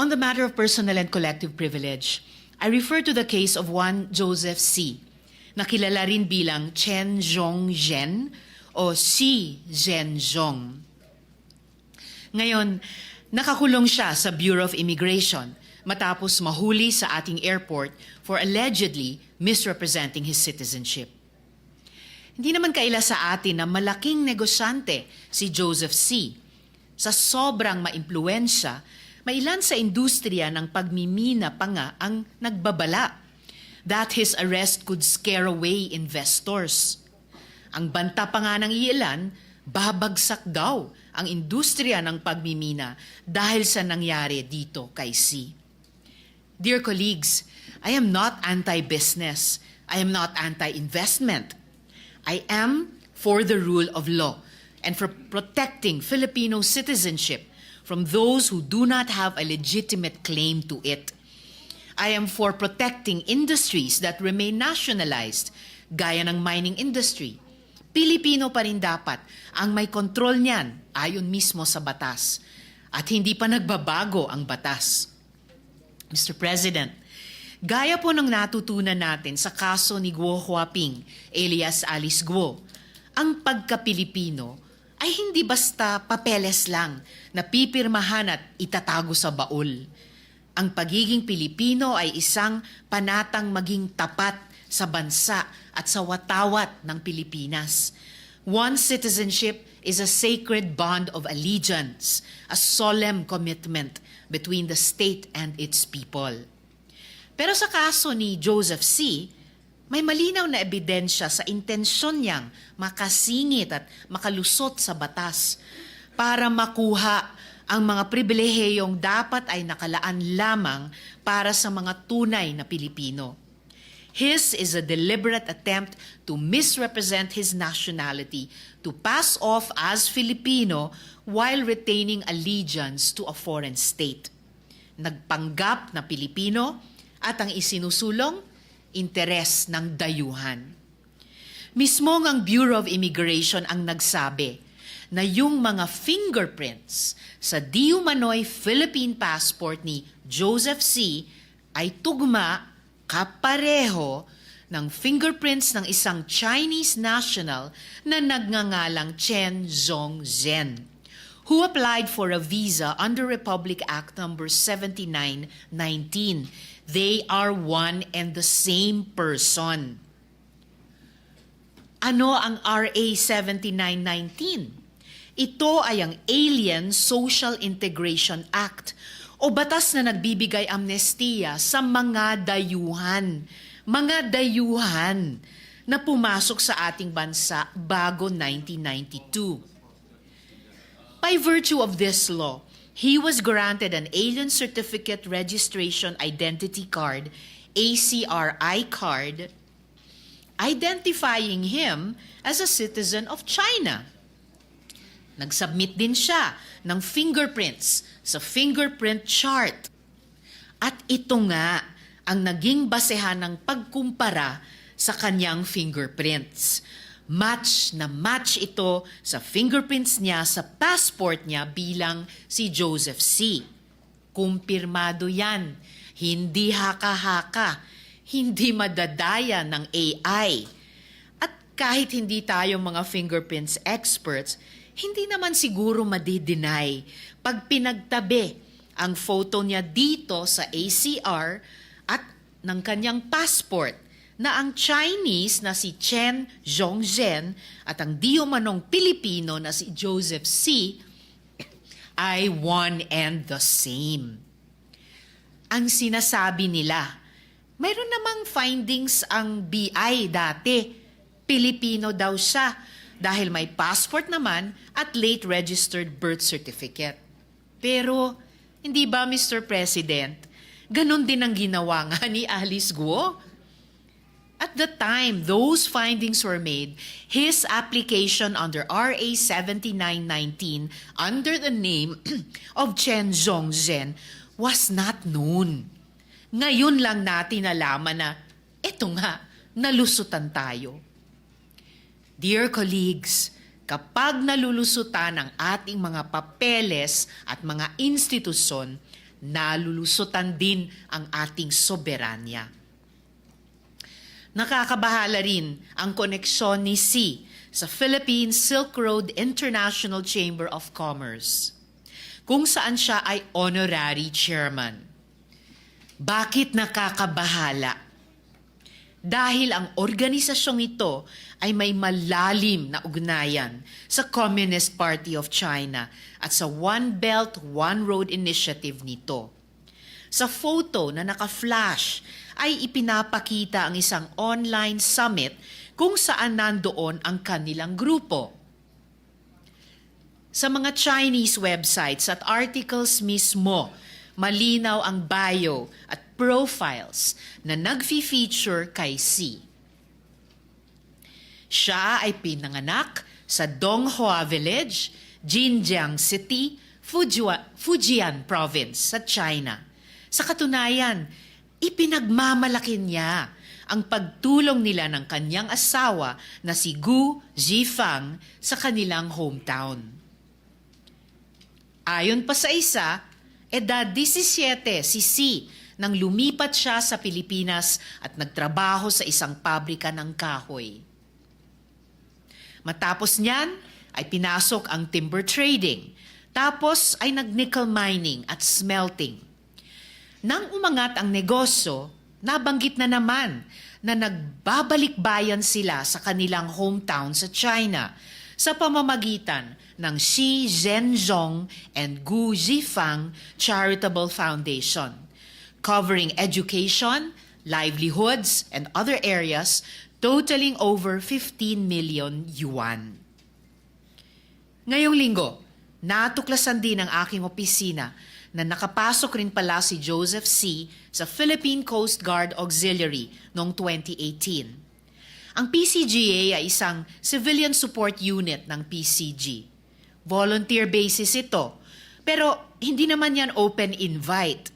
On the matter of personal and collective privilege, I refer to the case of one Joseph C., na kilala rin bilang Chen Zhongzhen o Xi Zhenzhong. Ngayon, nakakulong siya sa Bureau of Immigration matapos mahuli sa ating airport for allegedly misrepresenting his citizenship. Hindi naman kaila sa atin na malaking negosyante si Joseph C. Sa sobrang maimpluensya, mailan sa industriya ng pagmimina pa nga ang nagbabala that his arrest could scare away investors. Ang banta pa nga ng ilan, babagsak daw ang industriya ng pagmimina dahil sa nangyari dito kay C. Dear colleagues, I am not anti-business. I am not anti-investment. I am for the rule of law and for protecting Filipino citizenship from those who do not have a legitimate claim to it. I am for protecting industries that remain nationalized, gaya ng mining industry. Pilipino pa rin dapat ang may kontrol niyan ayon mismo sa batas. At hindi pa nagbabago ang batas. Mr. President, gaya po ng natutunan natin sa kaso ni Guo Huaping alias Alice Guo, ang pagka-Pilipino ay hindi basta papeles lang na pipirmahan at itatago sa baul. Ang pagiging Pilipino ay isang panatang maging tapat sa bansa at sa watawat ng Pilipinas. One citizenship is a sacred bond of allegiance, a solemn commitment between the state and its people. Pero sa kaso ni Joseph C., may malinaw na ebidensya sa intensyon niyang makasingit at makalusot sa batas para makuha ang mga pribilehiyong dapat ay nakalaan lamang para sa mga tunay na Pilipino. His is a deliberate attempt to misrepresent his nationality, to pass off as Filipino while retaining allegiance to a foreign state. Nagpanggap na Pilipino at ang isinusulong, interes ng dayuhan. Mismo ang Bureau of Immigration ang nagsabi na yung mga fingerprints sa di umano'y Philippine passport ni Joseph C. ay tugma kapareho ng fingerprints ng isang Chinese national na nagngangalang Chen Zhongzhen, who applied for a visa under Republic Act number 7919. They are one and the same person. Ano ang RA 7919? Ito ay ang Alien Social Integration Act o batas na nagbibigay amnestiya sa mga dayuhan. Mga dayuhan na pumasok sa ating bansa bago 1992. By virtue of this law, he was granted an Alien Certificate Registration Identity Card, ACRI card, identifying him as a citizen of China. Nag-submit din siya ng fingerprints sa fingerprint chart. At ito nga ang naging basehan ng pagkumpara sa kanyang fingerprints. Match na match ito sa fingerprints niya sa passport niya bilang si Joseph C. Kumpirmado yan. Hindi haka-haka. Hindi madadaya ng AI. At kahit hindi tayo mga fingerprints experts, hindi naman siguro madi-deny pag pinagtabi ang photo niya dito sa ACR at ng kanyang passport na ang Chinese na si Chen Zhongzhen at ang di umanong Pilipino na si Joseph C. ay one and the same. Ang sinasabi nila, mayroon namang findings ang BI dati. Pilipino daw siya dahil may passport naman at late registered birth certificate. Pero, hindi ba Mr. President, ganon din ang ginawa nga ni Alice Guo? At the time those findings were made, his application under RA 7919 under the name of Chen Zhongzhen was not known. Ngayon lang natin nalaman na eto nga, nalusutan tayo. Dear colleagues, kapag nalulusutan ang ating mga papeles at mga institusyon, nalulusutan din ang ating soberanya. Nakakabahala rin ang koneksyon ni Xi sa Philippine Silk Road International Chamber of Commerce, kung saan siya ay honorary chairman. Bakit nakakabahala? Dahil ang organisasyong ito ay may malalim na ugnayan sa Communist Party of China at sa One Belt, One Road initiative nito. Sa photo na naka-flash ay ipinapakita ang isang online summit kung saan nandoon ang kanilang grupo. Sa mga Chinese websites at articles mismo, malinaw ang bio at profiles na nagfi-feature kay Xi. Siya ay pinanganak sa Donghua Village, Jinjiang City, Fujua, Fujian Province sa China. Sa katunayan, ipinagmamalaki niya ang pagtulong nila ng kanyang asawa na si Gu Zhifang sa kanilang hometown. Ayon pa sa isa, edad 17 si Si nang lumipat siya sa Pilipinas at nagtrabaho sa isang pabrika ng kahoy. Matapos niyan ay pinasok ang timber trading, tapos ay nag-nickel mining at smelting. Nang umangat ang negosyo, nabanggit na naman na nagbabalik bayan sila sa kanilang hometown sa China sa pamamagitan ng Xi Zhenzhong and Gu Zhifang Charitable Foundation, covering education, livelihoods, and other areas totaling over 15 million yuan. Ngayong linggo, natuklasan din ng aking opisina na nakapasok rin pala si Joseph C. sa Philippine Coast Guard Auxiliary noong 2018. Ang PCGA ay isang civilian support unit ng PCG. Volunteer basis ito, pero hindi naman yan open invite.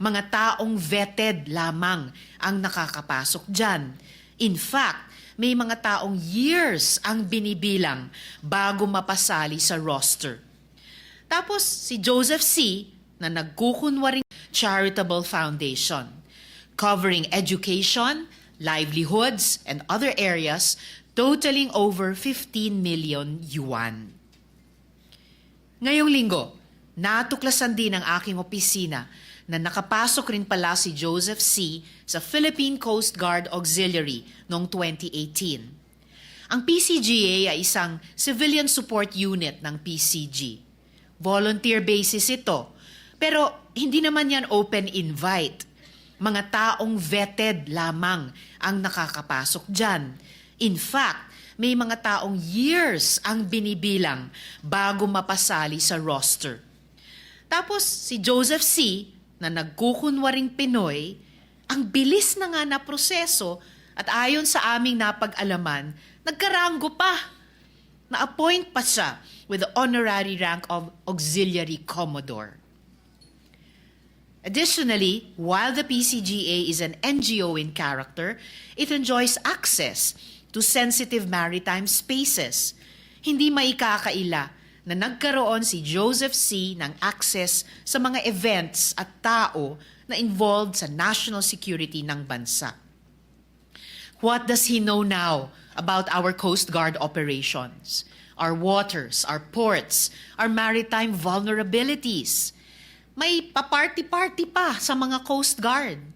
Mga taong vetted lamang ang nakakapasok dyan. In fact, may mga taong years ang binibilang bago mapasali sa roster. Tapos si Joseph C. na nagkukunwaring charitable foundation covering education, livelihoods, and other areas totaling over 15 million yuan. Ngayong linggo, natuklasan din ng aking opisina na nakapasok rin pala si Joseph C. sa Philippine Coast Guard Auxiliary noong 2018. Ang PCGA ay isang civilian support unit ng PCG. Volunteer basis ito, pero hindi naman yan open invite. Mga taong vetted lamang ang nakakapasok dyan. In fact, may mga taong years ang binibilang bago mapasali sa roster. Tapos si Joseph C., na nagkukunwaring Pinoy, ang bilis na nga na proseso at ayon sa aming napag-alaman, nagkaranggo pa. Na-appoint pa siya with the honorary rank of Auxiliary Commodore. Additionally, while the PCGA is an NGO in character, it enjoys access to sensitive maritime spaces. Hindi maikakaila na nagkaroon si Joseph C. ng access sa mga events at tao na involved sa national security ng bansa. What does he know now about our Coast Guard operations, our waters, our ports, our maritime vulnerabilities? May paparty-party pa sa mga Coast Guard.